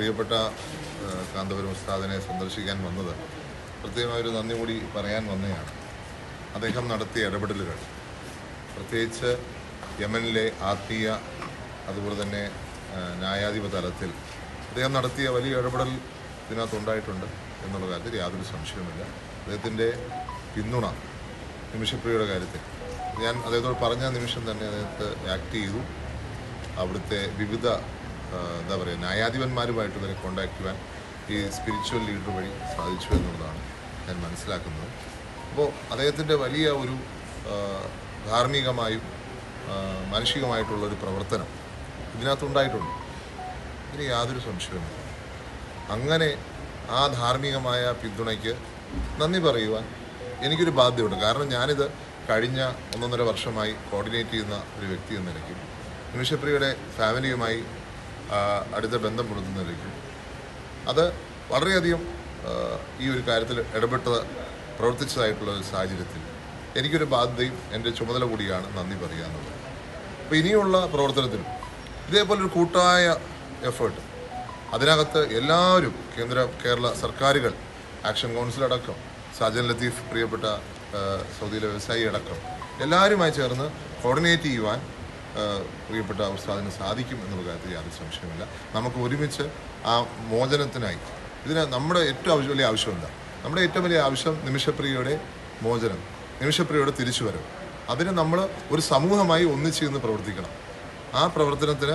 പ്രിയപ്പെട്ട കാന്തപുരം ഉസ്താദിനെ സന്ദർശിക്കാൻ വന്നത് പ്രത്യേകമായൊരു നന്ദി കൂടി പറയാൻ വന്നതാണ് അദ്ദേഹം നടത്തിയ ഇടപെടലുകൾ പ്രത്യേകിച്ച് യമനിലെ ആത്മീയ അതുപോലെ തന്നെ ന്യായാധിപ തലത്തിൽ അദ്ദേഹം നടത്തിയ വലിയ ഇടപെടൽ ഇതിനകത്തുണ്ടായിട്ടുണ്ട് എന്നുള്ള കാര്യത്തിൽ യാതൊരു സംശയവുമില്ല. അദ്ദേഹത്തിന്റെ പിന്തുണ നിമിഷപ്രിയയുടെ കാര്യത്തിൽ. ഞാൻ അദ്ദേഹത്തോട് പറഞ്ഞ നിമിഷം തന്നെ അദ്ദേഹത്തെ ആക്ട് ചെയ്തു. അവിടുത്തെ വിവിധ എന്താ പറയുക ന്യായാധിപന്മാരുമായിട്ട് ഇവരെ കോണ്ടാക്ട് ചെയ്യാൻ ഈ സ്പിരിച്വൽ ലീഡർ വഴി സാധിച്ചു എന്നുള്ളതാണ് ഞാൻ മനസ്സിലാക്കുന്നത്. അപ്പോൾ അദ്ദേഹത്തിന്റെ വലിയ ഒരു ധാർമ്മികമായും മാനുഷികമായിട്ടുള്ളൊരു പ്രവർത്തനം ഇതിനകത്തുണ്ടായിട്ടുണ്ട്. ഇതിന് യാതൊരു സംശയവുമില്ല. അങ്ങനെ ആ ധാർമ്മികമായ പിന്തുണയ്ക്ക് നന്ദി പറയുവാൻ എനിക്കൊരു ബാധ്യതയുണ്ട്. കാരണം ഞാനിത് കഴിഞ്ഞ ഒന്നൊന്നര വർഷമായി കോർഡിനേറ്റ് ചെയ്യുന്ന ഒരു വ്യക്തി എന്ന നിലയ്ക്കും. നിമിഷപ്രിയയുടെ ഫാമിലിയുമായി അടുത്ത ബന്ധം പുലർത്തുന്നതായിരിക്കും അത് വളരെയധികം ഈ ഒരു കാര്യത്തിൽ ഇടപെട്ട് പ്രവർത്തിച്ചതായിട്ടുള്ള ഒരു സാഹചര്യത്തിൽ എനിക്കൊരു ബാധ്യതയും എന്റെ ചുമതല കൂടിയാണ് നന്ദി പറയുക എന്നുള്ളത്. അപ്പോൾ ഇനിയുള്ള പ്രവർത്തനത്തിലും ഇതേപോലൊരു കൂട്ടായ എഫേർട്ട് അതിനകത്ത് എല്ലാവരും കേന്ദ്ര കേരള സർക്കാരുകൾ ആക്ഷൻ കൗൺസിൽ അടക്കം സാജൻ ലത്തീഫ് പ്രിയപ്പെട്ട സൗദിയിലെ വ്യവസായി അടക്കം എല്ലാവരുമായി ചേർന്ന് കോർഡിനേറ്റ് ചെയ്യുവാൻ പ്രിയപ്പെട്ട ഉസ്താദിന് സാധിക്കും എന്നുള്ള കാര്യത്തിൽ യാതൊരു സംശയമില്ല നമുക്ക് ഒരുമിച്ച് ആ മോചനത്തിനായി ഇതിന് നമ്മുടെ ഏറ്റവും ആവശ്യം വലിയ ആവശ്യം എന്താ നമ്മുടെ ഏറ്റവും വലിയ ആവശ്യം നിമിഷപ്രിയയുടെ മോചനം നിമിഷപ്രിയയുടെ തിരിച്ചുവരവ്. അതിന് നമ്മൾ ഒരു സമൂഹമായി ഒന്നിച്ചു നിന്ന് പ്രവർത്തിക്കണം. ആ പ്രവർത്തനത്തിന്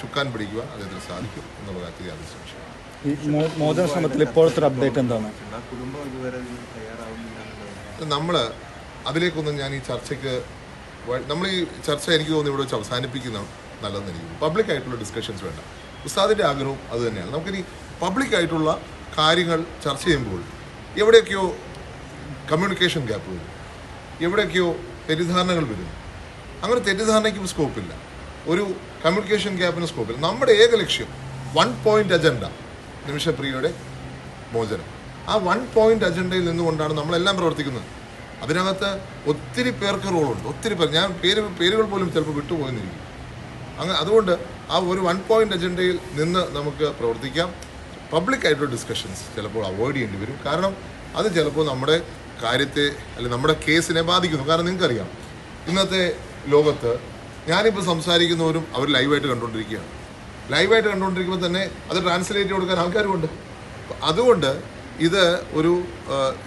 ചുക്കാൻ പിടിക്കുക അദ്ദേഹത്തിന് സാധിക്കും എന്നുള്ള കാര്യത്തിൽ യാതൊരു സംശയം ഈ മോ- മോചന ശ്രമത്തിൽ ഇപ്പോഴത്തെ അപ്ഡേറ്റ് എന്താണ്? നമ്മൾ അതിലേക്കൊന്നും ഞാൻ ഈ ചർച്ചയ്ക്ക് നമ്മൾ ഈ ചർച്ച എനിക്ക് തോന്നുന്നു ഇവിടെ വെച്ച് അവസാനിപ്പിക്കുന്ന നല്ലതെന്ന് എനിക്ക് പബ്ലിക് ആയിട്ടുള്ള ഡിസ്കഷൻസ് വേണ്ട. ഉസ്താദിന്റെ ആഗ്രഹവും അത് തന്നെയാണ്. നമുക്കിനി പബ്ലിക് ആയിട്ടുള്ള കാര്യങ്ങൾ ചർച്ച ചെയ്യുമ്പോൾ എവിടെയൊക്കെയോ കമ്മ്യൂണിക്കേഷൻ ഗ്യാപ്പ് വരും. എവിടെയൊക്കെയോ തെറ്റിദ്ധാരണകൾ വരുന്നു അങ്ങനെ തെറ്റിദ്ധാരണയ്ക്കും സ്കോപ്പില്ല ഒരു കമ്മ്യൂണിക്കേഷൻ ഗ്യാപ്പിന് സ്കോപ്പില്ല നമ്മുടെ ഏക ലക്ഷ്യം വൺ പോയിന്റ് അജണ്ട നിമിഷപ്രിയയുടെ മോചനം. ആ വൺ പോയിന്റ് അജണ്ടയിൽ നിന്നുകൊണ്ടാണ് നമ്മളെല്ലാം പ്രവർത്തിക്കുന്നത്. അതിനകത്ത് ഒത്തിരി പേർക്ക് റോളുണ്ട്. ഒത്തിരി പേർ. ഞാൻ പേര് പേരുകൾ പോലും ചിലപ്പോൾ വിട്ടുപോയെന്നിരിക്കും. അങ്ങനെ അതുകൊണ്ട് ആ ഒരു വൺ പോയിന്റ് അജണ്ടയിൽ നിന്ന് നമുക്ക് പ്രവർത്തിക്കാം. പബ്ലിക് ആയിട്ടുള്ള ഡിസ്കഷൻസ് ചിലപ്പോൾ അവോയ്ഡ് ചെയ്യേണ്ടി വരും. കാരണം അത് ചിലപ്പോൾ നമ്മുടെ കാര്യത്തെ അല്ലെ നമ്മുടെ കേസിനെ ബാധിക്കുന്നു. കാരണം നിങ്ങൾക്കറിയാം ഇന്നത്തെ ലോകത്ത് ഞാനിപ്പോൾ സംസാരിക്കുന്നവരും അവർ ലൈവായിട്ട് കണ്ടുകൊണ്ടിരിക്കുകയാണ്. ലൈവായിട്ട് കണ്ടുകൊണ്ടിരിക്കുമ്പോൾ തന്നെ അത് ട്രാൻസ്ലേറ്റ് കൊടുക്കാൻ ആൾക്കാരുമുണ്ട്. അതുകൊണ്ട് ഇത് ഒരു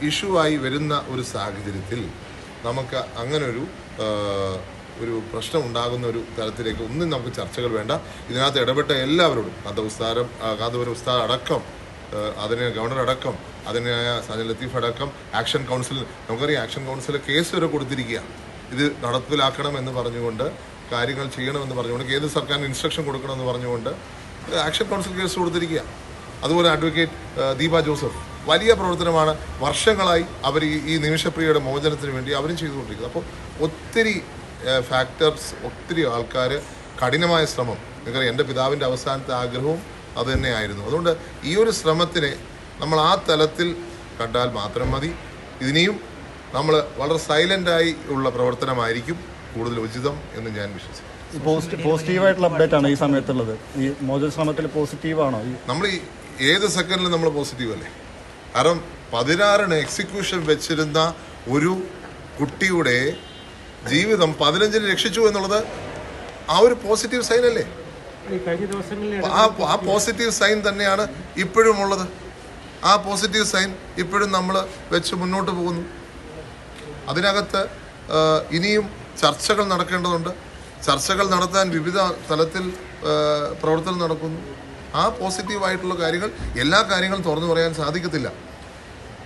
ഇഷ്യൂ ആയി വരുന്ന ഒരു സാഹചര്യത്തിൽ നമുക്ക് അങ്ങനൊരു ഒരു പ്രശ്നം ഉണ്ടാകുന്ന ഒരു തരത്തിലേക്ക് ഒന്നും നമുക്ക് ചർച്ചകൾ വേണ്ട. ഇതിനകത്ത് ഇടപെട്ട എല്ലാവരോടും കാന്ത ഉസ്താരം കാന്തപുരം ഉസ്താദ് അടക്കം അതിന് ഗവർണർ അടക്കം അതിന് സജൻ ലത്തീഫ് അടക്കം ആക്ഷൻ കൗൺസിൽ നമുക്കറിയാം ആക്ഷൻ കൗൺസിൽ കേസ് വരെ കൊടുത്തിരിക്കുക ഇത് നടപ്പിലാക്കണം എന്ന് പറഞ്ഞുകൊണ്ട് കാര്യങ്ങൾ ചെയ്യണമെന്ന് പറഞ്ഞുകൊണ്ട് കേന്ദ്ര സർക്കാരിന് ഇൻസ്ട്രക്ഷൻ കൊടുക്കണമെന്ന് പറഞ്ഞുകൊണ്ട് ആക്ഷൻ കൗൺസിൽ കേസ് കൊടുത്തിരിക്കുക അതുപോലെ അഡ്വക്കേറ്റ് ദീപ ജോസഫ് വലിയ പ്രവർത്തനമാണ്. വർഷങ്ങളായി അവർ ഈ ഈ നിമിഷപ്രിയയുടെ മോചനത്തിന് വേണ്ടി അവരും ചെയ്തുകൊണ്ടിരിക്കുന്നത് അപ്പോൾ ഒത്തിരി ഫാക്ടേഴ്സ് ഒത്തിരി ആൾക്കാർ കഠിനമായ ശ്രമം. നിങ്ങൾക്കറിയാം എന്റെ പിതാവിന്റെ അവസാനത്തെ ആഗ്രഹവും അത് തന്നെയായിരുന്നു. അതുകൊണ്ട് ഈ ഒരു ശ്രമത്തിനെ നമ്മൾ ആ തലത്തിൽ കണ്ടാൽ മാത്രം മതി. ഇതിനെയും നമ്മൾ വളരെ സൈലന്റായി ഉള്ള പ്രവർത്തനമായിരിക്കും കൂടുതൽ ഉചിതം എന്ന് ഞാൻ വിശ്വസിക്കുന്നു. പോസിറ്റീവായിട്ടുള്ള അപ്ഡേറ്റ് ആണ് ഈ സമയത്തുള്ളത്. ഈ മോചന ശ്രമത്തിൽ പോസിറ്റീവാണോ? ആണോ നമ്മൾ ഈ ഏത് സെക്കൻഡിലും നമ്മൾ പോസിറ്റീവ് അല്ലേ? കാരണം പതിനാറിന് എക്സിക്യൂഷൻ വെച്ചിരുന്ന ഒരു കുട്ടിയുടെ ജീവിതം പതിനഞ്ചിന് രക്ഷിച്ചു എന്നുള്ളത് ആ ഒരു പോസിറ്റീവ് സൈൻ അല്ലേ? ആ ആ പോസിറ്റീവ് സൈൻ തന്നെയാണ് ഇപ്പോഴും ഉള്ളത്. ആ പോസിറ്റീവ് സൈൻ ഇപ്പോഴും നമ്മൾ വെച്ച് മുന്നോട്ട് പോകുന്നു. അതിനകത്ത് ഇനിയും ചർച്ചകൾ നടക്കേണ്ടതുണ്ട്. ചർച്ചകൾ നടത്താൻ വിവിധ തലത്തിൽ പ്രവർത്തനം നടക്കുന്നു. ആ പോസിറ്റീവായിട്ടുള്ള കാര്യങ്ങൾ എല്ലാ കാര്യങ്ങളും തുറന്നു പറയാൻ സാധിക്കത്തില്ല.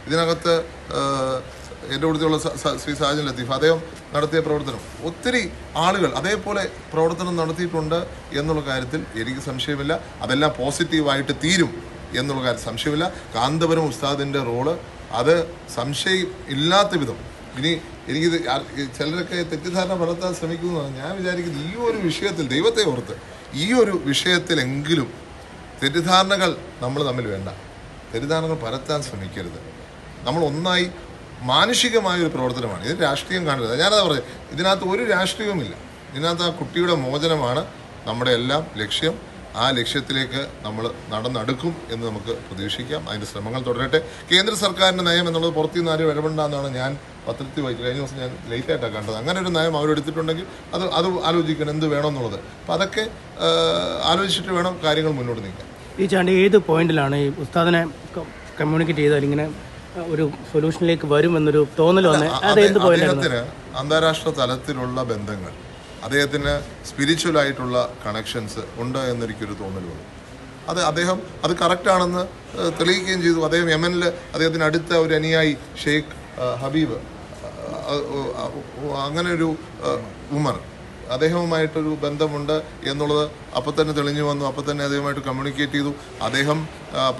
ഇതിനകത്ത് എന്റെ സ- ശ്രീ സാജൻ ലത്തീഫ് അദ്ദേഹം നടത്തിയ പ്രവർത്തനം. ഒത്തിരി ആളുകൾ അതേപോലെ പ്രവർത്തനം നടത്തിയിട്ടുണ്ട് എന്നുള്ള കാര്യത്തിൽ എനിക്ക് സംശയമില്ല. അതെല്ലാം പോസിറ്റീവായിട്ട് തീരും എന്നുള്ള കാര്യം സംശയമില്ല. കാന്തപുരം ഉസ്താദിന്റെ റോൾ അത് സംശയം ഇല്ലാത്ത വിധം. ഇനി എനിക്ക് ചിലരൊക്കെ തെറ്റിദ്ധാരണ വളർത്താൻ ശ്രമിക്കുന്നു. ഞാൻ വിചാരിക്കുന്നത് ഈ ഒരു വിഷയത്തിൽ ദൈവത്തെ ഓർത്ത് ഈ ഒരു വിഷയത്തിലെങ്കിലും തെറ്റിദ്ധാരണകൾ നമ്മൾ തമ്മിൽ വേണ്ട. തെറ്റിദ്ധാരണകൾ പരത്താൻ ശ്രമിക്കരുത്. നമ്മൾ ഒന്നായി മാനുഷികമായ ഒരു പ്രവർത്തനമാണ്. ഇത് രാഷ്ട്രീയം കാണരുത്. ഞാനതാ പറഞ്ഞത് ഇതിനകത്ത് ഒരു രാഷ്ട്രീയവുമില്ല. ഇതിനകത്ത് ആ കുട്ടിയുടെ മോചനമാണ് നമ്മുടെ എല്ലാം ലക്ഷ്യം. ആ ലക്ഷ്യത്തിലേക്ക് നമ്മൾ നടന്നെടുക്കും എന്ന് നമുക്ക് പ്രതീക്ഷിക്കാം. അതിന്റെ ശ്രമങ്ങൾ തുടരട്ടെ. കേന്ദ്ര സർക്കാരിന്റെ നയം എന്നുള്ളത് പുറത്തു നിന്ന് ആരും ഇടപെടേണ്ടെന്നാണ് ഞാൻ പത്രത്തിൽ വായിച്ചത്. കഴിഞ്ഞ ദിവസം ഞാൻ ലേറ്റായിട്ടാണ് കണ്ടത്. അങ്ങനെ ഒരു നയം അവരെടുത്തിട്ടുണ്ടെങ്കിൽ അത് അത് ആലോചിക്കണം എന്ത് വേണമെന്നുള്ളത് അപ്പോൾ അതൊക്കെ ആലോചിച്ചിട്ട് വേണം കാര്യങ്ങൾ മുന്നോട്ട് നീക്കാൻ. ഈ ചാണ്ടി ഏത് പോയിന്റിലാണ് ഈ ഉസ്താദിനെ കമ്മ്യൂണിക്കേറ്റ് ചെയ്താൽ ഇങ്ങനെ ഒരു സൊല്യൂഷനിലേക്ക് വരുമെന്നൊരു തോന്നൽ വന്നേ. അന്താരാഷ്ട്ര തലത്തിലുള്ള ബന്ധങ്ങൾ അദ്ദേഹത്തിന് സ്പിരിച്വൽ ആയിട്ടുള്ള കണക്ഷൻസ് ഉണ്ട് എന്നെനിക്കൊരു തോന്നലുണ്ട് അത് അദ്ദേഹം അത് കറക്റ്റ് ആണെന്ന് തെളിയിക്കുകയും ചെയ്തു. അദ്ദേഹം യമനിൽ അദ്ദേഹത്തിന് അടുത്ത ഒരു അനിയായി ഷെയ്ഖ് ഹബീബ് അങ്ങനെ ഒരു ഉമർ. അദ്ദേഹവുമായിട്ടൊരു ബന്ധമുണ്ട് എന്നുള്ളത് അപ്പം തന്നെ തെളിഞ്ഞു വന്നു. അപ്പം തന്നെ അദ്ദേഹമായിട്ട് കമ്മ്യൂണിക്കേറ്റ് ചെയ്തു. അദ്ദേഹം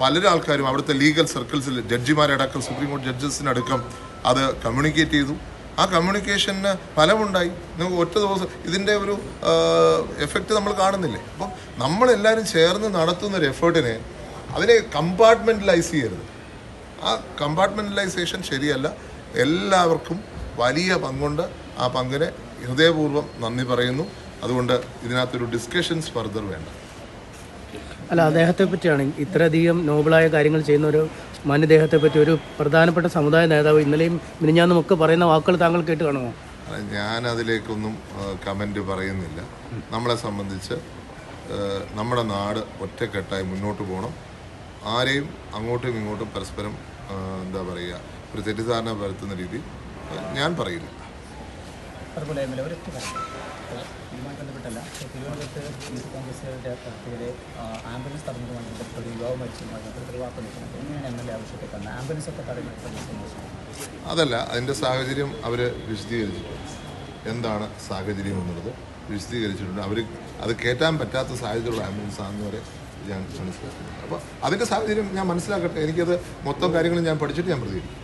പലരാൾക്കാരും പലരും ആൾക്കാരും അവിടുത്തെ ലീഗൽ സർക്കിൾസിൽ ജഡ്ജിമാരടക്കം സുപ്രീം കോടതി ജഡ്ജസിനടക്കം അത് കമ്മ്യൂണിക്കേറ്റ് ചെയ്തു. ആ കമ്മ്യൂണിക്കേഷന് ഫലമുണ്ടായി. നമുക്ക് ഒറ്റ ദിവസം ഇതിന്റെ ഒരു എഫക്റ്റ് നമ്മൾ കാണുന്നില്ലേ? അപ്പം നമ്മളെല്ലാവരും ചേർന്ന് നടത്തുന്ന ഒരു എഫേർട്ടിനെ അതിനെ കമ്പാർട്ട്മെന്റലൈസ് ചെയ്യരുത്. ആ കമ്പാർട്ട്മെന്റലൈസേഷൻ ശരിയല്ല. എല്ലാവർക്കും വലിയ പങ്കുണ്ട് ആ പങ്കിനെ. ഹൃദയപൂർവം നന്ദി പറയുന്നു. അതുകൊണ്ട് ഇതിനകത്തൊരു ഡിസ്കഷൻസ് ഫർദർ വേണ്ട. അല്ല അദ്ദേഹത്തെ പറ്റിയാണ് ഇത്രയധികം നോബിളായ കാര്യങ്ങൾ ചെയ്യുന്ന ഒരു മാന്യദേഹത്തെ പറ്റി ഒരു പ്രധാനപ്പെട്ട സമുദായ നേതാവ് ഇന്നലെയും മിനിഞ്ഞാന്നും ഒക്കെ പറയുന്ന വാക്കുകൾ താങ്കൾ കേട്ട് കാണുമോ? ഞാൻ അതിലേക്കൊന്നും കമന്റ് പറയുന്നില്ല. നമ്മളെ സംബന്ധിച്ച് നമ്മുടെ നാട് ഒറ്റക്കെട്ടായി മുന്നോട്ട് പോകണം. ആരെയും അങ്ങോട്ടും ഇങ്ങോട്ടും പരസ്പരം എന്താ പറയുക ഒരു തെറ്റിദ്ധാരണ വരുത്തുന്ന രീതി ഞാൻ പറയില്ല. ഒരൊറ്റ അപ്പോൾ ഇതുമായി ബന്ധപ്പെട്ടല്ല. തിരുവനന്തപുരത്ത് യൂത്ത് കോൺഗ്രസുകാരുടെ പാർട്ടിയുടെ ആംബുലൻസ് തടഞ്ഞതുമായി ബന്ധപ്പെട്ട് ഒരു യുവാവ് മരിച്ചതുമായി ബന്ധപ്പെട്ട് ഒരു വാർത്ത നിൽക്കുന്നത് എങ്ങനെയാണ് എം എൽ എ ആവശ്യപ്പെട്ടത്? ആംബുലൻസ് ഒക്കെ തടയുന്ന അതല്ല അതിന്റെ സാഹചര്യം അവർ വിശദീകരിച്ചിട്ടുണ്ട്. എന്താണ് സാഹചര്യം എന്നുള്ളത് വിശദീകരിച്ചിട്ടുണ്ട്. അവർ അത് കയറ്റാൻ പറ്റാത്ത സാഹചര്യമുള്ള ആംബുലൻസ് ആണെന്ന് വരെ ഞാൻ മനസ്സിലാക്കുന്നുണ്ട് അപ്പോൾ അതിന്റെ സാഹചര്യം ഞാൻ മനസ്സിലാക്കട്ടെ. എനിക്കത് മൊത്തം കാര്യങ്ങളും ഞാൻ പഠിച്ചിട്ട് ഞാൻ പ്രതികരിക്കും.